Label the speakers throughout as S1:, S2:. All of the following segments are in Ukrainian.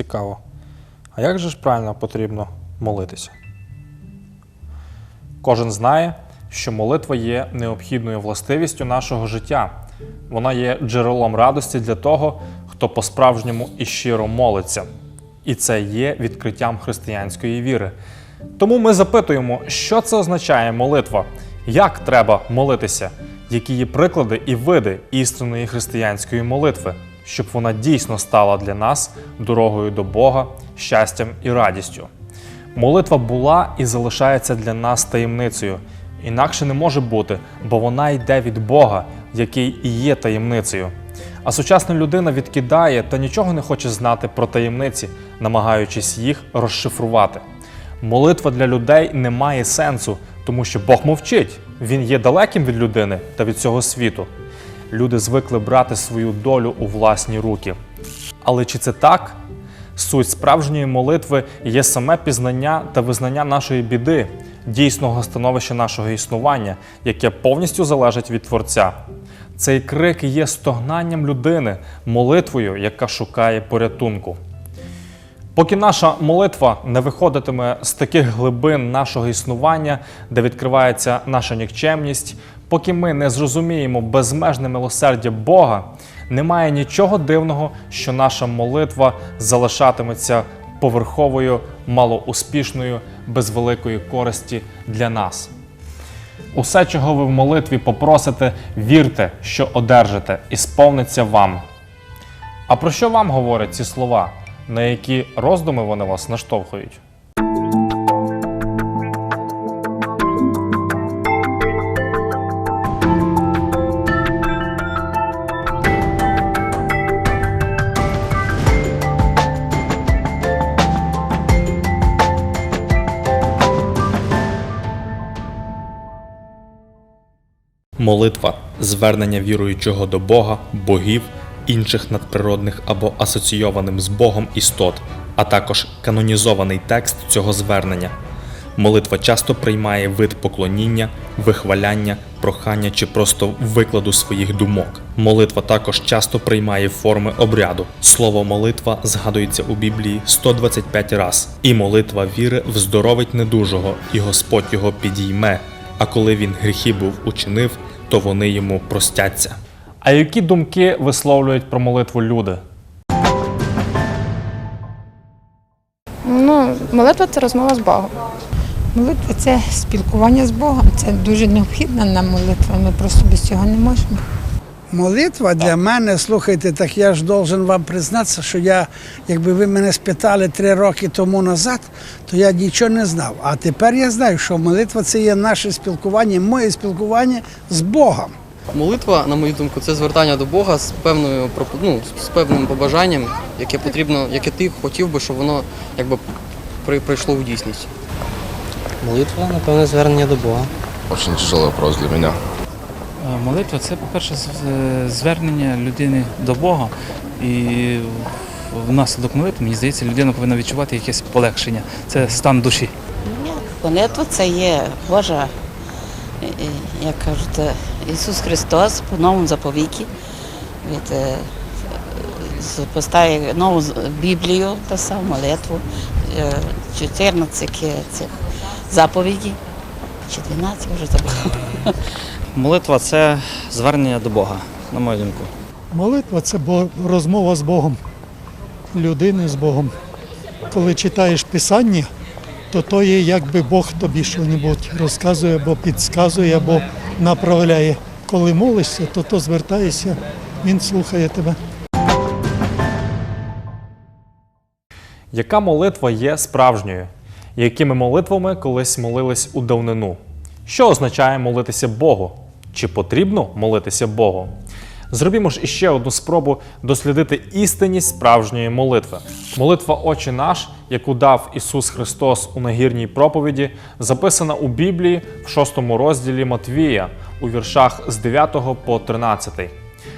S1: Цікаво. А як же ж правильно потрібно молитися? Кожен знає, що молитва є необхідною властивістю нашого життя. Вона є джерелом радості для того, хто по-справжньому і щиро молиться. І це є відкриттям християнської віри. Тому ми запитуємо, що це означає молитва, як треба молитися, які є приклади і види істинної християнської молитви, щоб вона дійсно стала для нас дорогою до Бога, щастям і радістю. Молитва була і залишається для нас таємницею. Інакше не може бути, бо вона йде від Бога, який і є таємницею. А сучасна людина відкидає та нічого не хоче знати про таємниці, намагаючись їх розшифрувати. Молитва для людей не має сенсу, тому що Бог мовчить. Він є далеким від людини та від цього світу. Люди звикли брати свою долю у власні руки. Але чи це так? Суть справжньої молитви є саме пізнання та визнання нашої біди, дійсного становища нашого існування, яке повністю залежить від Творця. Цей крик є стогнанням людини, молитвою, яка шукає порятунку. Поки наша молитва не виходитиме з таких глибин нашого існування, де відкривається наша нікчемність, поки ми не зрозуміємо безмежне милосердя Бога, немає нічого дивного, що наша молитва залишатиметься поверховою, малоуспішною, без великої користі для нас. Усе, чого ви в молитві попросите, вірте, що одержите, і сповниться вам. А про що вам говорять ці слова? На які роздуми вони вас наштовхують? Молитва звернення віруючого до Бога, богів, інших надприродних або асоційованим з Богом істот, а також канонізований текст цього звернення. Молитва часто приймає вид поклоніння, вихваляння, прохання чи просто викладу своїх думок. Молитва також часто приймає форми обряду. Слово молитва згадується у Біблії 125 раз, і молитва віри вздоровить недужого, і Господь його підійме. А коли він гріхи був учинив, то вони йому простяться. А які думки висловлюють про молитву люди?
S2: Ну, молитва це розмова з Богом.
S3: Молитва це спілкування з Богом. Це дуже необхідна нам молитва. Ми просто без цього не можемо.
S4: Молитва для мене, слухайте, так я ж должен вам признатися, що я, якби ви мене спитали три роки тому назад, то я нічого не знав. А тепер я знаю, що молитва це є наше спілкування, моє спілкування з Богом.
S5: Молитва, на мою думку, це звертання до Бога з певною ну, з певним побажанням, яке потрібно, яке ти хотів би, щоб воно якби при- прийшло в дійсність.
S6: Молитва, напевне, звернення до Бога.
S7: Очень тяжелый вопрос для меня.
S8: Е, Молитва це, по-перше, звернення людини до Бога. І внаслідок молитви, мені здається, людина повинна відчувати якесь полегшення. Це стан душі.
S9: Молитва це є Божа, е, е, як кажуть, Ісус Христос по новому заповіті від поставив нову Біблію та саму молитву, е, 14 цих заповідей, чи 12 вже забула.
S6: Молитва це звернення до Бога, на мою думку.
S10: Молитва це розмова з Богом, людини з Богом. Коли читаєш Писання, то то є якби Бог тобі щось розказує, або підказує, або направляє. Коли молишся, то то звертаєшся, він слухає тебе.
S1: Яка молитва є справжньою? Якими молитвами колись молились у давнину? Що означає молитися Богу? Чи потрібно молитися Богу? Зробімо ж іще одну спробу дослідити істинність справжньої молитви. Молитва Отче наш, яку дав Ісус Христос у нагірній проповіді, записана у Біблії в 6 розділі Матвія у віршах з 9 по 13.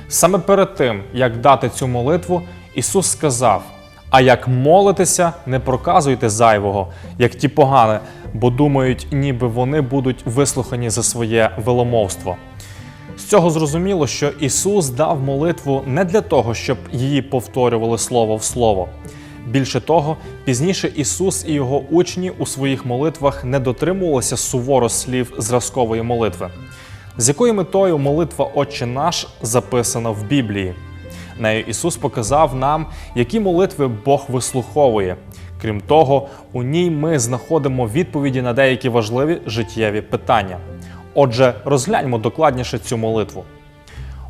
S1: Саме перед тим, як дати цю молитву, Ісус сказав: А як молитеся, не проказуйте зайвого, як ті погане, бо думають, ніби вони будуть вислухані за своє веломовство. З цього зрозуміло, що Ісус дав молитву не для того, щоб її повторювали слово в слово. Більше того, пізніше Ісус і його учні у своїх молитвах не дотримувалися суворо слів зразкової молитви. З якою метою молитва Отче наш записана в Біблії? Нею Ісус показав нам, які молитви Бог вислуховує. Крім того, у ній ми знаходимо відповіді на деякі важливі життєві питання. Отже, розгляньмо докладніше цю молитву.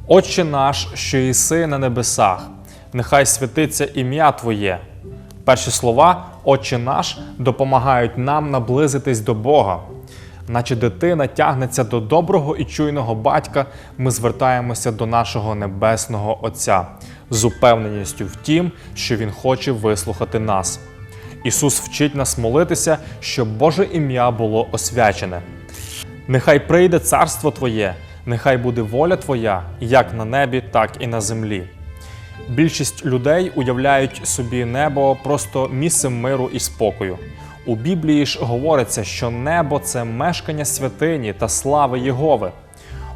S1: Отче наш, що єси на небесах, нехай святиться ім'я Твоє. Перші слова Отче наш допомагають нам наблизитись до Бога. Наче дитина тягнеться до доброго і чуйного батька, ми звертаємося до нашого небесного Отця з упевненістю в тім, що Він хоче вислухати нас. Ісус вчить нас молитися, щоб Боже ім'я було освячене. Нехай прийде царство Твоє, нехай буде воля Твоя, як на небі, так і на землі. Більшість людей уявляють собі небо просто місцем миру і спокою. У Біблії ж говориться, що небо це мешкання святині та слави Єгови.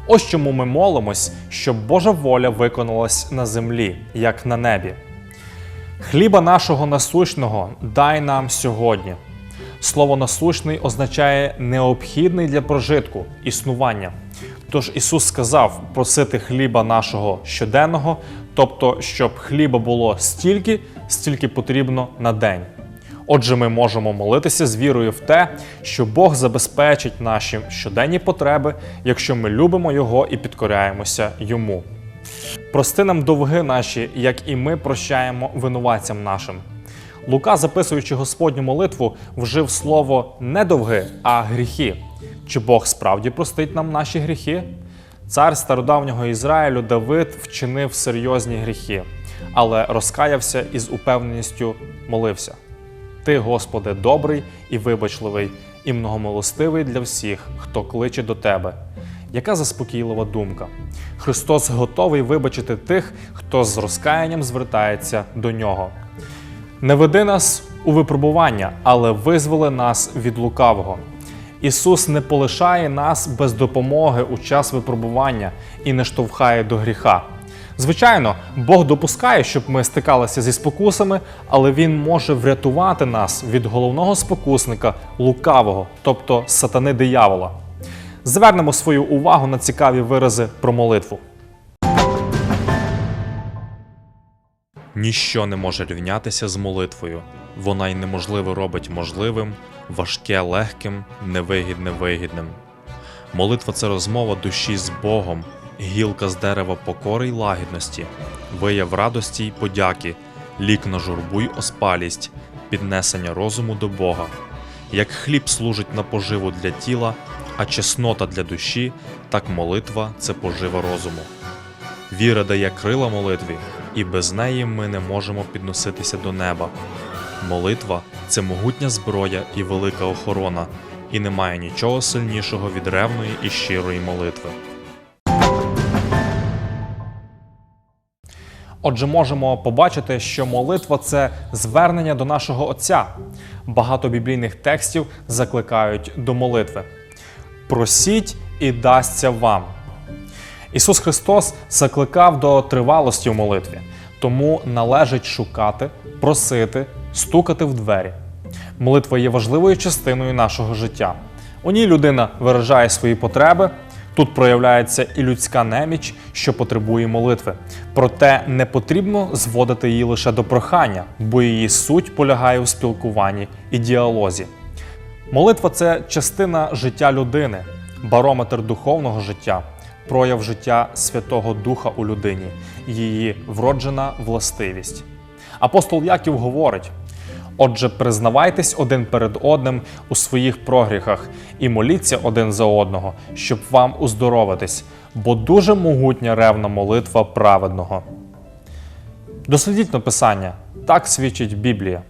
S1: Ось чому ми молимось, щоб Божа воля виконалась на землі, як на небі. Хліба нашого насущного дай нам сьогодні. Слово насущний означає необхідний для прожитку, існування. Тож Ісус сказав просити хліба нашого щоденного, тобто, щоб хліба було стільки, стільки потрібно на день. Отже, ми можемо молитися з вірою в те, що Бог забезпечить наші щоденні потреби, якщо ми любимо Його і підкоряємося Йому. Прости нам довги наші, як і ми прощаємо винуватцям нашим. Лука, записуючи Господню молитву, вжив слово не довги, а гріхи. Чи Бог справді простить нам наші гріхи? Цар стародавнього Ізраїлю Давид вчинив серйозні гріхи, але розкаявся і з упевненістю молився. Ти, Господи, добрий і вибачливий, і многомилостивий для всіх, хто кличе до Тебе. Яка заспокійлива думка? Христос готовий вибачити тих, хто з розкаянням звертається до нього. Не веди нас у випробування, але визволи нас від лукавого. Ісус не полишає нас без допомоги у час випробування і не штовхає до гріха. Звичайно, Бог допускає, щоб ми стикалися зі спокусами, але Він може врятувати нас від головного спокусника лукавого, тобто сатани диявола. Звернемо свою увагу на цікаві вирази про молитву. Ніщо не може рівнятися з молитвою. Вона й неможливе робить можливим, важке легким, невигідне вигідним. Молитва це розмова душі з Богом, гілка з дерева покори й лагідності, вияв радості й подяки, лік на журбу й оспалість, піднесення розуму до Бога. Як хліб служить на поживу для тіла, а чеснота для душі, так молитва це пожива розуму. Віра дає крила молитві, і без неї ми не можемо підноситися до неба. Молитва це могутня зброя і велика охорона, і немає нічого сильнішого від ревної і щирої молитви. Отже, можемо побачити, що молитва це звернення до нашого Отця. Багато біблійних текстів закликають до молитви. Просіть і дасться вам. Ісус Христос закликав до тривалості в молитві, тому належить шукати, просити, стукати в двері. Молитва є важливою частиною нашого життя. У ній людина виражає свої потреби. Тут проявляється і людська неміч, що потребує молитви. Проте не потрібно зводити її лише до прохання, бо її суть полягає у спілкуванні і діалозі. Молитва це частина життя людини, барометр духовного життя, прояв життя Святого Духа у людині, її вроджена властивість. Апостол Яків говорить: Отже, признавайтесь один перед одним у своїх прогріхах і моліться один за одного, щоб вам уздоровитись, бо дуже могутня ревна молитва праведного. Дослідіть написання, так свідчить Біблія.